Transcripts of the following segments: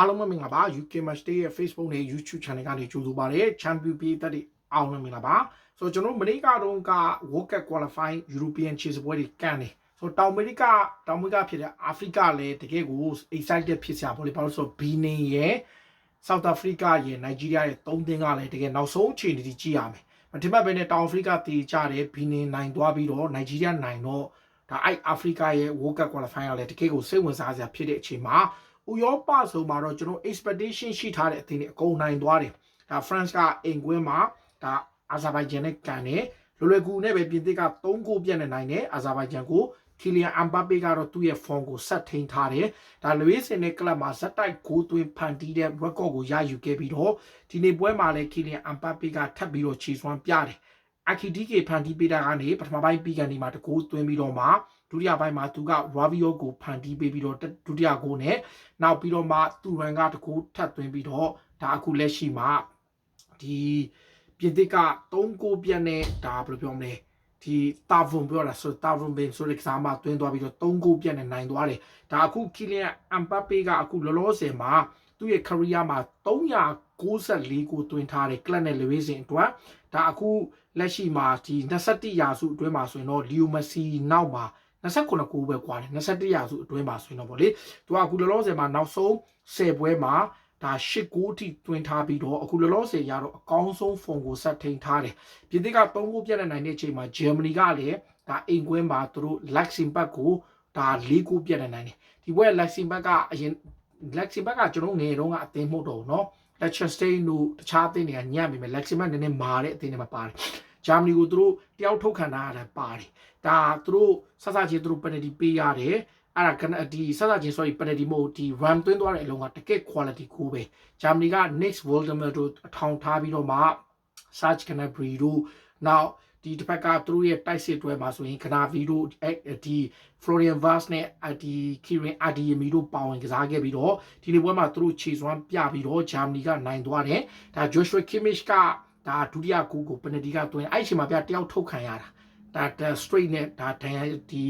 အားလုံးပဲမင်္ဂလာပါ UK Match Day ရဲ့ Facebook နဲ့ YouTube Channel ကနေကြိုဆိုပါရစေ Champion ပြည်သက်တွေအားလုံးပဲမင်္ဂလာပါဆိုတော့ကျွန်တော်မနေ့ကတော့က World Cup Qualifying European Chase ပွဲတွေကန်နေဆိုတော့တောင်အမေရိကတောင်အမေရိကဖြစ်တဲ့အာဖရိကလည်းတကယ်ကို excited ဖြစ်စရာပေါ့လေဘာလို့ဆိုတော့ Benin ရဲ့ South Africa ရဲ့ Nigeria ရဲ့၃သင်းကလည်းတကယ်နောက်ဆုံးအခြေအနေကြီးကြည့်ရမယ်မထင်မှတ်ပဲနဲ့တောင်အာဖရိကတည်ကြတယ် Benin နိုင်သွားပြီးတော့ Nigeria နိုင်တော့ဒါအဲ့အာဖရိကရဲ့ World Cup Qualifying ကလည်းတကယ်ကိုစိတ်ဝင်စားစရာဖြစ်တဲ့အချိန်မှာ ဥရောပဆိုမှာတော့ကျွန်တော် expectation ရှိထားတဲ့အသင်းတွေအကုန်နိုင်သွားတယ်ဒါ France ကအင်ကွင်းမှာဒါအာဇာဘိုင်ဂျန်နဲ့ကန်တယ်လွယ်လွယ်ကူနဲ့ပဲပြင်သစ်က3ဂိုးပြတ်နေနိုင်တယ်အာဇာဘိုင်ဂျန်ကိုကီလီယန်အမ်ဘပေကတော့သူ့ရဲ့ form ကိုဆက်ထိန်ထားတယ်ဒါလူဝစ်စင်နဲ့ကလပ်မှာဇက်တိုက်ဂိုးသွင်းဖန်တီးတဲ့ record ကိုရယူခဲ့ပြီးတော့ဒီနေ့ပွဲမှာလည်းကီလီယန်အမ်ဘပေကထပ်ပြီးတော့ခြေစွမ်းပြတယ်အခီဒီကေဖန်တီးပေးတာကနေပထမပိုင်းပြီးကန်ဒီမှာတကူသွင်းပြီးတော့မှ ဒုတိယပိုင်းမှာသူက Ravio ကိုဖန်တီးပေးပြီးတော့ဒုတိယဂိုးနဲ့နောက်ပြီးတော့မှသူရန်ကတကူထပ်သွင်းပြီးတော့ဒါအခုလက်ရှိမှာဒီပြင်သစ်က3ဂိုးပြတ်နဲ့ဒါဘယ်လိုပြောမလဲဒီတာဗွန်ပြောတာဆိုတာဗွန်ဘင်ဆိုတဲ့ကစားမတွင်းသွားပြီးတော့3ဂိုးပြတ်နဲ့နိုင်သွားတယ်ဒါအခုကီလီယန်အမ်ဘပေကအခုလောလောဆယ်မှာသူ့ရဲ့ career မှာ394ကိုတွင်ထားတယ်ကလပ်နဲ့လေဝေးစင်အတွက်ဒါအခုလက်ရှိမှာဒီ21ရာစုအတွင်းမှာဆိုရင်တော့လီယိုမက်ဆီနောက်မှာ 29ကိုပဲကွာတယ်21ရာစုအတွင်းမှာဆိုရင်တော့ဗောလေသူကအခုလောလောဆယ်မှာနောက်ဆုံး10ပွဲမှာဒါ၈ကိုထိတွင်ထားပြီးတော့အခုလောလောဆယ်ရတော့အကောင်းဆုံးဖုန်ကိုဆက်ထိန်ထားတယ်ပြည်သစ်က3ကိုပြတ်နိုင်တဲ့အချိန်မှာဂျာမနီကလည်းဒါအိမ်ကွင်းမှာသူတို့ Luxembourg ကိုဒါ၄ကိုပြတ်နိုင်တယ်ဒီဘက် Luxembourg ကအရင် Luxembourg ကကျွန်တော်ငယ်တုန်းကအသင်းမဟုတ်တော့ဘူးเนาะ Liechtenstein တို့တခြားအသင်းတွေကညံ့ပြီမဲ့ Luxembourg နည်းနည်းမာတဲ့အသင်းတွေမှာပါတယ် ဂျာမနီကိုသူတို့တယောက်ထုတ်ခံထားရတာပါတယ်ဒါသူတို့ဆဆချင်းသူတို့ penalty ပေးရတယ်အဲ့ဒါကဒီဆဆချင်း sorry penalty မဟုတ်ဒီ run သွင်းသွားတဲ့အလုံးကတကယ် quality ကိုပဲဂျာမနီက next Voldemort တို့အထောင်ထားပြီးတော့မှ Serge Gnabry တို့နောက်ဒီတစ်ဖက်ကသူတို့ရဲ့တိုက်စစ်တွဲမှာဆိုရင်ခနာဗီတို့ဒီ Florian Vaz နဲ့ဒီ Kirin Adeyemi တို့ပါဝင်ကစားခဲ့ပြီးတော့ဒီနေ့ပွဲမှာသူတို့ခြေစွမ်းပြပြီးတော့ဂျာမနီကနိုင်သွားတယ်ဒါ Joshua Kimmich က ဒါဒုတိယကူကိုပနဒီကတွင်အဲ့ချိန်မှာပြတယောက်ထုတ်ခံရတာဒါဒါ straight နဲ့ဒါဒန်ဒီ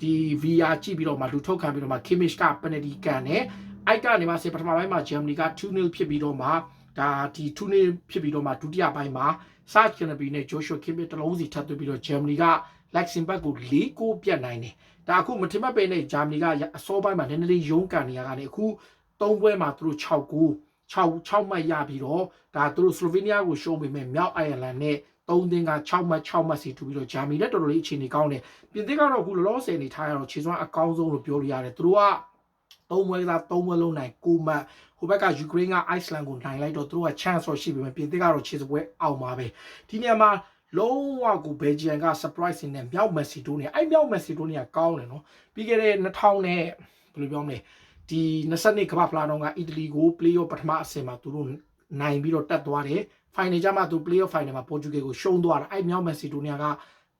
ဒီ VR ကြည့်ပြီးတော့မှလူထုတ်ခံပြီးတော့မှ Kimmich ကပနဒီကန်နဲ့အိုက်ကနေမှစေပထမပိုင်းမှာဂျာမနီက2-0ဖြစ်ပြီးတော့မှဒါဒီ2-0ဖြစ်ပြီးတော့မှဒုတိယပိုင်းမှာ Serge Gnabry နဲ့ Joshua Kimmich တလုံးစီထပ်သွင်းပြီးတော့ဂျာမနီက Luxembourg ကို၄ဂိုးပြတ်နိုင်တယ်ဒါအခုမထင်မှတ်ပဲနဲ့ဂျာမနီကအစောပိုင်းမှာနည်းနည်းလေးရုန်းကန်နေရတာနဲ့အခု၃ပွဲမှာသူတို့6ဂိုး 6 6မှတ်ရပြီးတော့ဒါသူတို့စလိုဗေးနီးယားကိုရှုံးပေမဲ့မြောက်အိုင်ယာလန်နဲ့3သင်းက6မှတ်6မှတ်စီထူပြီးတော့ဂျာမနီလည်းတော်တော်လေးအခြေအနေကောင်းတယ်ပြင်သစ်ကတော့အခုလောလောဆယ်နေထားရတော့ခြေစွမ်းအကောင်းဆုံးလို့ပြောလို့ရတယ်သူတို့ကသုံးပွဲကစားသုံးပွဲလုံးနိုင်9မှတ်ဟိုဘက်ကယူကရိန်းကအိုက်စ်လန်ကိုနိုင်လိုက်တော့သူတို့က chance တော့ရှိပေမဲ့ပြင်သစ်ကတော့ခြေစပွဲအောင်ပါပဲဒီနေရာမှာလုံးဝကိုဘယ်ဂျီယန်က surprise နဲ့မြောက်မက်ဆီဒိုနီယာအဲ့မြောက်မက်ဆီဒိုနီယာကောင်းတယ်နော်ပြီးခဲ့တဲ့2000နဲ့ဘယ်လိုပြောမလဲ ဒီ22ကမ္ဘာဖလားတော့ကအီတလီကို play-off ပထမအဆင့်မှာသူတို့နိုင်ပြီးတော့တက်သွားတယ် final ကြမှာသူ play-off final မှာပေါ်တူဂီကိုရှုံးသွားတာအဲ့မြောက်မက်ဆီဒိုနီယာက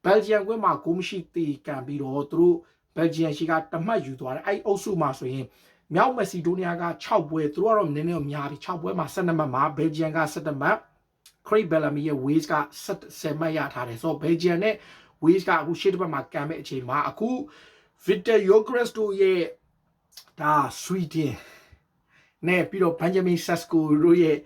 ဘယ်ဂျီယန်ကွင်းမှာဂိုးမရှိသေးကန်ပြီးတော့သူတို့ဘယ်ဂျီယန်ရှိကတမှတ်ယူသွားတယ်အဲ့အုပ်စုမှာဆိုရင်မြောက်မက်ဆီဒိုနီယာက6ပွဲသူတို့ကတော့နည်းနည်းများပြီ6ပွဲမှာ12မှတ်မှာဘယ်ဂျီယန်က17မှတ် Craig Bellamy ရဲ့ Waze က10မှတ်ရထားတယ်ဆိုတော့ Belgium နဲ့ Waze ကအခုရှေ့တစ်ပတ်မှာကန်မဲ့အချိန်မှာအခု Victor Gyokeres တို့ရဲ့ ဒါ Sweden နဲ့ပြီးတော့ Benjamin Sesko တို့ရဲ့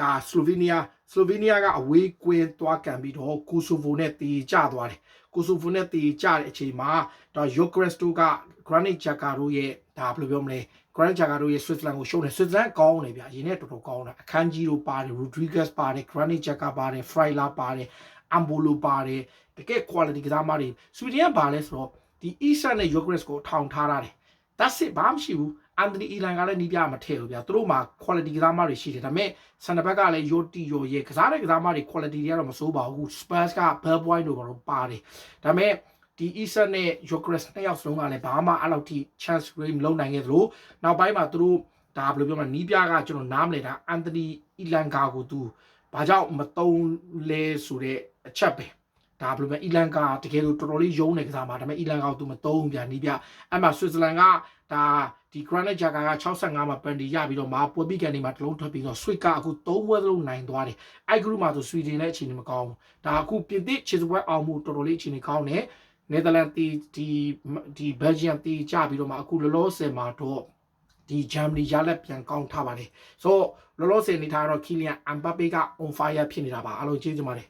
ဒါ Slovenia Slovenia ကအဝေးကွင်းသွားကန်ပြီးတော့ Kosovo နဲ့တေကျသွားတယ် Kosovo နဲ့တေကျတဲ့အချိန်မှာဒါ Gyokeres တို့က Granit Xhaka တို့ရဲ့ဒါဘယ်လိုပြောမလဲ Granit Xhaka တို့ရဲ့ Switzerland ကိုရှုံးတယ် Switzerland ကောင်းတယ်ဗျာရင်းနဲ့တော်တော်ကောင်းတာအခန်းကြီးတို့ပါတယ် Rodriguez ပါတယ် Granit Xhaka ပါတယ် Freyla ပါတယ် Ambolo ပါတယ်တကယ် quality ကစားမတွေ Sweden ကဘာလဲဆိုတော့ဒီ Isak နဲ့ Gyokeres ကိုထောင်ထားရတယ် that's it ဘာမှမရှိဘူးအန်တိုနီအီလန်ကလည်းနီးပြမထည့်ဘူးဗျာသူတို့မှာ quality ကစားမတွေရှိတယ်ဒါပေမဲ့ဆန်နဘက်ကလည်း yo ti yo ရဲ့ကစားတဲ့ကစားမတွေ quality တွေကတော့မစိုးပါဘူး Spurs က bell boy တို့ကတော့ပါတယ်ဒါပေမဲ့ဒီ Isak နဲ့ Gyökeres နှစ်ယောက်စလုံးကလည်းဘာမှအဲ့လောက်ထိ chance rate မလုံးနိုင်ခဲ့သလိုနောက်ပိုင်းမှာသူတို့ဒါဘယ်လိုပြောမလဲနီးပြကကျွန်တော်နားမလဲတာအန်တိုနီအီလန်ကာကိုသူဘာကြောင့်မတုံးလဲဆိုတဲ့အချက်ပဲ ဒါဘယ်လိုပဲအီလန်ကာတကယ်လို့တော်တော်လေးယုံနေကစားမှာဒါပေမဲ့အီလန်ကာကိုသူမတုံးပြန်နီးပြအဲ့မှာဆွစ်ဇာလန်ကဒါဒီ Granit Xhaka က65မှာပန်တီရပြီးတော့မာပွဲပြီးကန်နေမှာတလုံးထွက်ပြီးတော့ Swiss ကအခု3ပွဲသလုံးနိုင်သွားတယ်အဲ့ group မှာဆို Sweden နဲ့အခြေအနေမကောင်းဘူးဒါအခုပြင်သစ်ခြေစပွဲအောင်မှုတော်တော်လေးအခြေအနေကောင်းတယ်နယ်သာလန်တီဒီဒီဘယ်ဂျီယမ်တီကြပြီးတော့မှအခုလောလောဆယ်မှာတော့ဒီဂျမ်မနီရလက်ပြန်ကောင်းထားပါတယ်ဆိုတော့လောလောဆယ်အနေထားကတော့ခီလီယန်အမ်ဘပေက on fire ဖြစ်နေတာပါအားလုံးကျေးဇူးပါတယ်